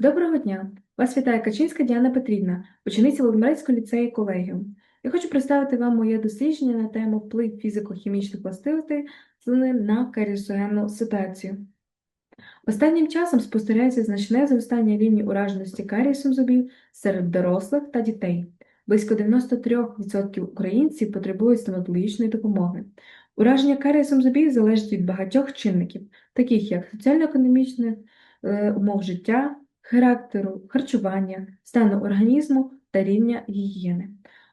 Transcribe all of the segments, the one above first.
Доброго дня! Вас вітає Качинська Діана Петрівна, учениця Володимирецького ліцею колегіум. Я хочу представити вам моє дослідження на тему вплив фізико-хімічних властивостей на каріосогенну ситуацію. Останнім часом спостерігається значне зростання рівня ураженості карієсом зубів серед дорослих та дітей. Близько 93% українців потребують стоматологічної допомоги. Ураження карієсом зубів залежить від багатьох чинників, таких як соціально-економічних е, умов життя, характеру, харчування, стану організму та рівня гігієни.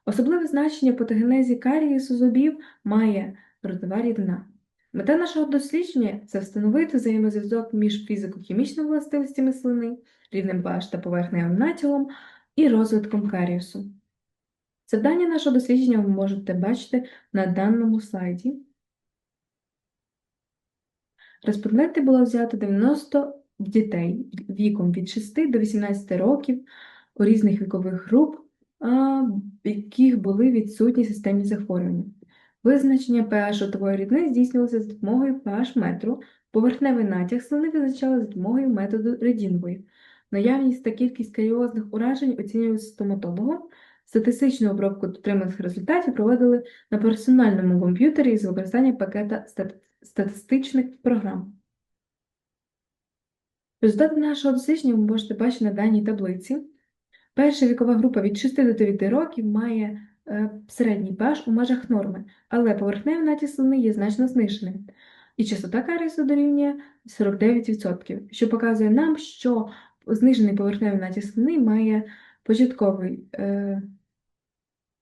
Особливе значення патогенезі карієсу зубів має ротова рідина. Мета нашого дослідження це встановити взаємозв'язок між фізико-хімічними властивостями слини, рівнем pH та поверхневим натягом і розвитком карієсу. Завдання нашого дослідження ви можете бачити на даному слайді. Респонденти було взято 90 дітей віком від 6 до 18 років у різних вікових груп, в яких були відсутні системні захворювання. Визначення pH ротової рідини здійснювалося за допомогою pH метру, поверхневий натяг слини визначали за допомогою методу Редінгової. Наявність та кількість каріозних уражень оцінювалися стоматологом. Статистичну обробку дотриманих результатів проводили на персональному комп'ютері з використанням пакета статистичних програм. Результати нашого дослідження ви можете бачити на даній таблиці. Перша вікова група від 6 до 9 років має е, середній pH у межах норми, але поверхневий натиск слини є значно зниженим. І частота карісу дорівнює 49%, що показує нам, що знижений поверхневий натиск слини має початковий е,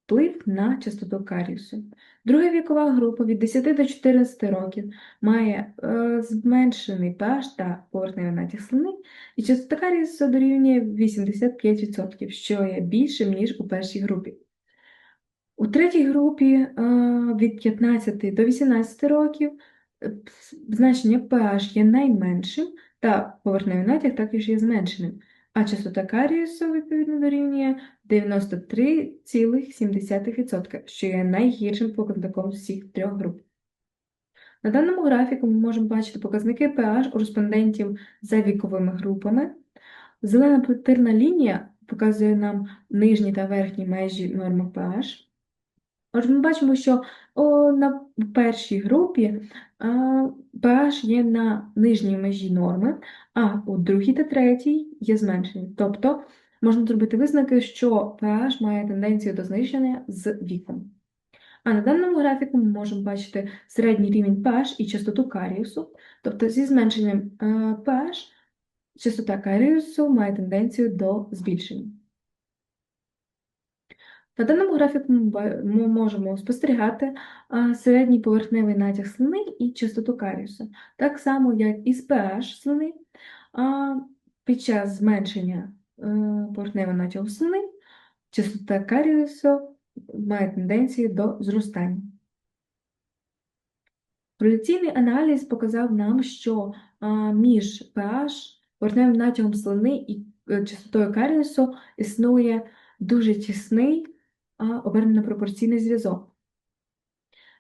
вплив на частоту каріусу. Друга вікова група від 10 до 14 років має е, зменшений pH та поверхневий натяг слини, і частота каріусу дорівнює 85%, що є більшим, ніж у першій групі. У третій групі е, від 15 до 18 років е, значення pH є найменшим, та поверхневий натяг також є зменшеним а частота каріусу, відповідно, дорівнює 93,7%, що є найгіршим показником всіх трьох груп. На даному графіку ми можемо бачити показники pH у респондентів за віковими групами. Зелена путирна лінія показує нам нижні та верхні межі норми pH. Отже, ми бачимо, що о, на першій групі а, pH є на нижній межі норми, а у другій та третій є зменшення. Тобто можна зробити визнаки, що pH має тенденцію до зниження з віком. А на даному графіку ми можемо бачити середній рівень pH і частоту каріусу, тобто зі зменшенням pH частота каріусу має тенденцію до збільшення. На даному графіку ми можемо спостерігати середній поверхневий натяг слини і частоту каріусу. Так само, як і з pH слини, під час зменшення е, поверхневого натягу слини частота каріусу має тенденцію до зростання. Реляційний аналіз показав нам, що між pH, поверхневим натягом слини і е, частотою каріусу існує дуже тісний обернено пропорційний зв'язок.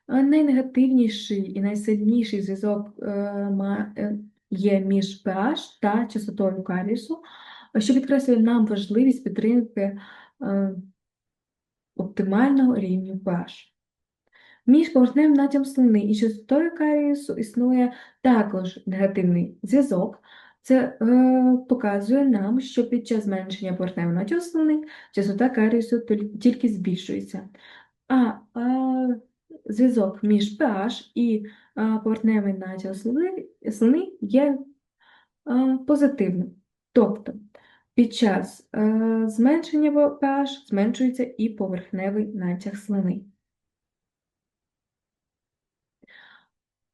Найнегативніший і найсильніший зв'язок е, е, є між pH та частотою карісу, що підкреслює нам важливість підтримки е, оптимального рівня pH. Між поверхневим натягом слини і частотою карісу існує також негативний зв'язок, це е, показує нам, що під час зменшення поверхневої натяжної частота каріусу тільки збільшується. А е, зв'язок між pH і е, поверхневим натягом слини є е, позитивним. Тобто під час е, зменшення pH зменшується і поверхневий натяг слини.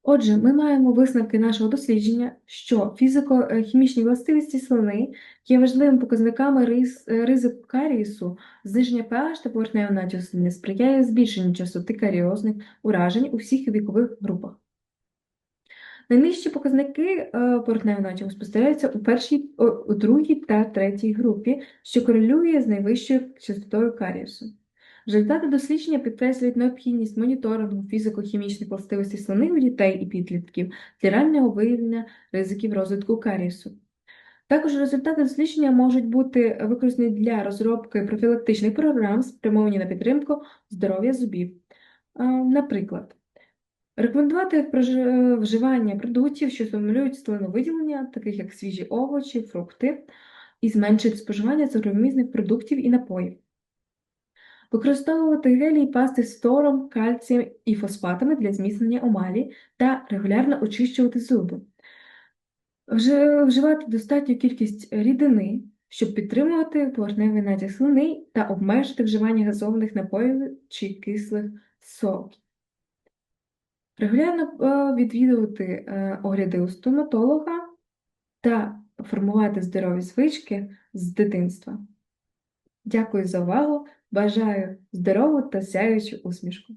Отже, ми маємо висновки нашого дослідження, що фізико-хімічні властивості слини є важливими показниками е, ризику карієсу, зниження pH та поверхневого натягу слини сприяє збільшенню частоти каріозних уражень у всіх вікових групах. Найнижчі показники е, поверхневого натягу спостерігаються у першій, у другій та третій групі, що корелює з найвищою частотою карієсу. Результати дослідження підкреслюють необхідність моніторингу фізико-хімічних властивостей слини у дітей і підлітків для раннього виявлення ризиків розвитку карісу. Також результати дослідження можуть бути використані для розробки профілактичних програм, спрямовані на підтримку здоров'я зубів. Е, Наприклад, рекомендувати вживання продуктів, що стимулюють слиновиділення, таких як свіжі овочі, фрукти, і зменшити споживання цукромісних продуктів і напоїв. Використовувати гелі і пасти з фтором, кальцієм і фосфатами для зміцнення емалі та регулярно очищувати зуби. Вжи- Вживати достатню кількість рідини, щоб підтримувати поверхневий натяг слини та обмежити вживання газованих напоїв чи кислих соків. Регулярно е, відвідувати е, огляди у стоматолога та формувати здорові звички з дитинства. Дякую за увагу! Бажаю здорову та сяючу усмішку!